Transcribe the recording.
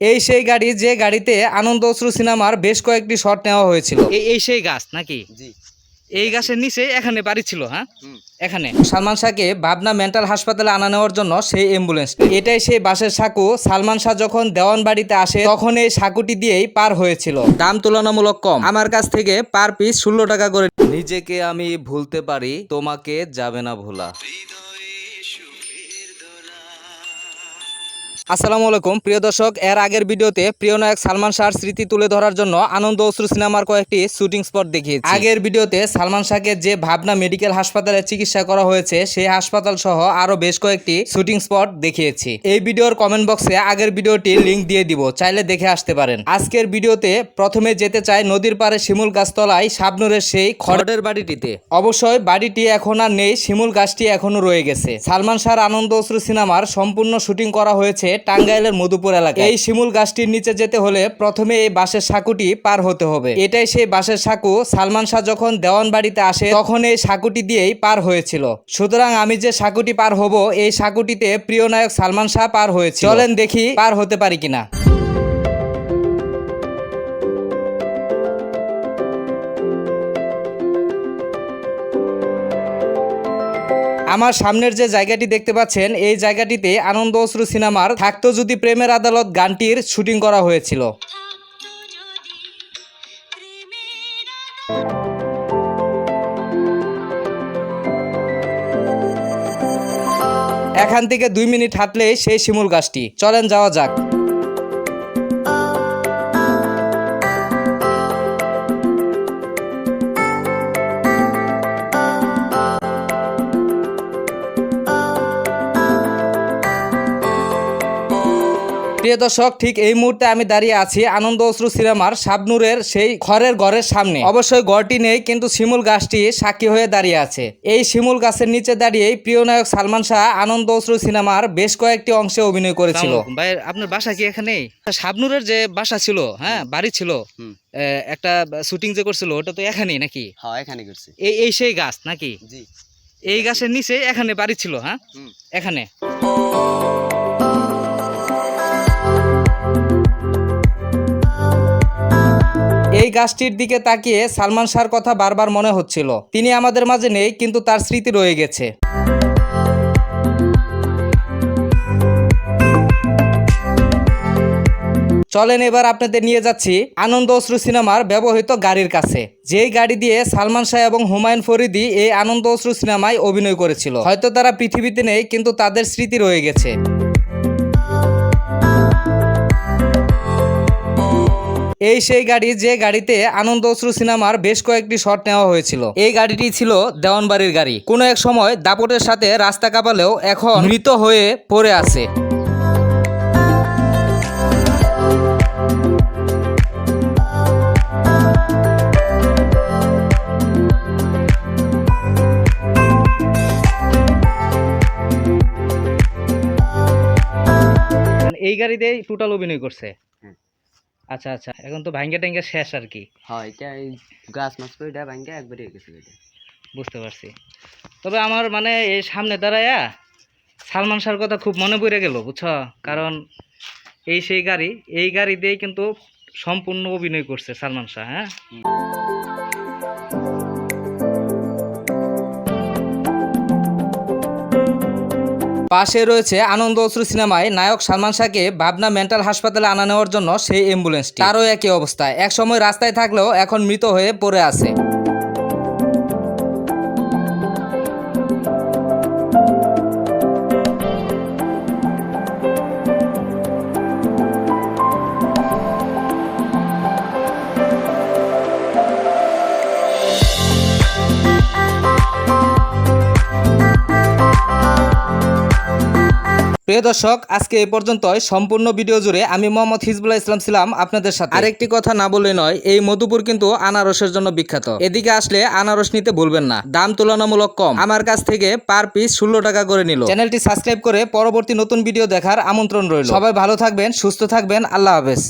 এই সেই গাড়ি যে গাড়িতে আনন্দ অশ্রু সিনেমার বেশ কয়েকটি শট নেওয়া হয়েছিল। এই এই সেই গাছ নাকি? জি। এই গাছের নিচে এখানে বাড়ি ছিল হ্যাঁ? এখানে? সালমান শাহকে ভাবনা মেন্টাল হাসপাতালে আনা নেওয়ার জন্য সেই অ্যাম্বুলেন্স। এটাই সেই বাসের সাঁকু। সালমান শাহ যখন দেওয়ান বাড়িতে আসে তখন এই সাঁকুটি দিয়েই পার হয়েছিল। দাম তুলনামূলক কম। আমার কাছ থেকে পার পিস ষোলো টাকা করে। নিজেকে আমি ভুলতে পারি তোমাকে যাবে না ভোলা। আসসালামু আলাইকুম। প্রিয় দর্শক, এর আগের ভিডিওতে প্রিয় নায়ক সালমান শাহর স্মৃতি তুলে ধরার জন্য আনন্দ অশ্রু সিনেমার কয়েকটি শুটিং স্পট দেখিয়েছি। আগের ভিডিওতে সালমান শাহকে যে ভাবনা মেডিকেল হাসপাতালে চিকিৎসা করা হয়েছে, সেই হাসপাতাল সহ আরও বেশ কয়েকটি শুটিং স্পট দেখিয়েছি। এই ভিডিওর কমেন্ট বক্সে আগের ভিডিওটি লিংক দিয়ে দিব, চাইলে দেখে আসতে পারেন। আজকের ভিডিওতে প্রথমে যেতে চাই নদীর পাড়ে শিমুল গাছতলায় শাবনুরের সেই খড়ের বাড়িটিতে। অবশ্যই বাড়িটি এখন আর নেই, শিমুল গাছটি এখনও রয়ে গেছে। সালমান শাহর আনন্দ অশ্রু সিনেমার সম্পূর্ণ শুটিং করা হয়েছে টাঙ্গাইলের মধুপুর এলাকা এই শিমুল গাছটির নিচে যেতে হলে প্রথমে এই বাঁশের সাঁকুটি পার হতে হবে। এটাই সেই বাঁশের সাঁকু। সালমান শাহ যখন দেওয়ান বাড়িতে আসে তখন এই সাঁকুটি দিয়েই পার হয়েছিল। সুতরাং আমি যে সাঁকুটি পার হব এই সাঁকুটিতে প্রিয় নায়ক সালমান শাহ পার হয়েছে চলেন দেখি পার হতে পারি কিনা। আমার সামনের যে জায়গাটি দেখতে পাচ্ছেন, এই জায়গাটিতে আনন্দ অশ্রু সিনেমার থাকতো যদি প্রেমের আদালত গানটির শুটিং করা হয়েছিল। এখান থেকে দুই মিনিট হাঁটলে সেই শিমুল গাছটি। চলেন যাওয়া যাক। প্রিয় দর্শক ঠিক এই মুহূর্তে আমি দাঁড়িয়ে আছি আনন্দ অশ্রু সিনেমার শাবনুরের সেই ঘরের ঘরের সামনে। অবশ্যই ঘরটি নেই কিন্তু শিমুল গাছটি সাক্ষী হয়ে দাঁড়িয়ে আছে। এই শিমুল গাছের নিচে দাঁড়িয়ে প্রিয় নায়ক সালমান শাহ আনন্দ অশ্রু সিনেমার বেশ কয়েকটি অংশে অভিনয় করেছিল। ভাই আপনার বাসা কি এখানে শাবনুরের যে বাসা ছিল হ্যাঁ বাড়ি ছিল একটা শুটিং যে করছিল ওটা তো এখানেই নাকি? হ্যাঁ এখানে করছি। এই এই সেই গাছ নাকি? জি। এই গাছের নিচে এখানে বাড়ি ছিল হ্যাঁ? এখানে। এই গাছটির দিকে তাকিয়ে সালমান শাহর কথা বারবার মনে হচ্ছিল। তিনি আমাদের মাঝে নেই, কিন্তু তার স্মৃতি রয়ে গেছে। চলেন এবার আপনাদের নিয়ে যাচ্ছি আনন্দ অশ্রু সিনেমার ব্যবহৃত গাড়ির কাছে। যেই গাড়ি দিয়ে সালমান শাহ এবং হুমায়ুন ফরিদি এই আনন্দ অশ্রু সিনেমায় অভিনয় করেছিল। হয়তো তারা পৃথিবীতে নেই, কিন্তু তাদের স্মৃতি রয়ে গেছে। এই সেই গাড়ি যে গাড়িতে আনন্দ অশ্রু সিনেমার বেশ কয়েকটি শট নেওয়া হয়েছিল। এই গাড়িটি ছিল দেওয়ানবাড়ির গাড়ি। কোনো এক সময় দাপটের সাথে রাস্তা কাঁপালেও এখন মৃত হয়ে পড়ে আছে। এই গাড়িতেই টোটাল অভিনয় করছে। আচ্ছা আচ্ছা। এখন তো ভাঙ্গা টাঙ্গা শেষ আর কি। হয় এটা এই গাছ মাছ করে এটা ভাঙ্গা একবারে গেছে এটা। বুঝতে পারছি। তবে আমার মানে এই সামনে দাঁড়ায়া সালমান শাহর কথা খুব মনে পড়ে গেল বুঝছ? কারণ এই সেই গাড়ি এই গাড়ি দিয়েই কিন্তু সম্পূর্ণ অভিনয় করছে সালমান শাহ হ্যাঁ? পাশে রয়েছে আনন্দ অশ্রু সিনেমায় নায়ক সালমান শাহকে ভাবনা মেন্টাল হাসপাতালে আনা নেওয়ার জন্য সেই অ্যাম্বুলেন্সটি। তারও একই অবস্থা। এক সময় রাস্তায় থাকলেও এখন মৃত হয়ে পড়ে আছে। প্রিয় দর্শক আজকে এ পর্যন্তই। সম্পূর্ণ ভিডিও জুড়ে আমি মোহাম্মদ হিজবুল্লাহ ইসলাম ছিলাম আপনাদের সাথে। আরেকটি কথা না বলে নয় এই মধুপুর কিন্তু আনারসের জন্য বিখ্যাত। এদিকে আসলে আনারস নিতে ভুলবেন না দাম তুলনামূলক কম। আমার কাছ থেকে পার পিস ষোলো টাকা করে নিল। চ্যানেলটি সাবস্ক্রাইব করে পরবর্তী নতুন ভিডিও দেখার আমন্ত্রণ রইল। সবাই ভালো থাকবেন সুস্থ থাকবেন আল্লাহ হাফেজ।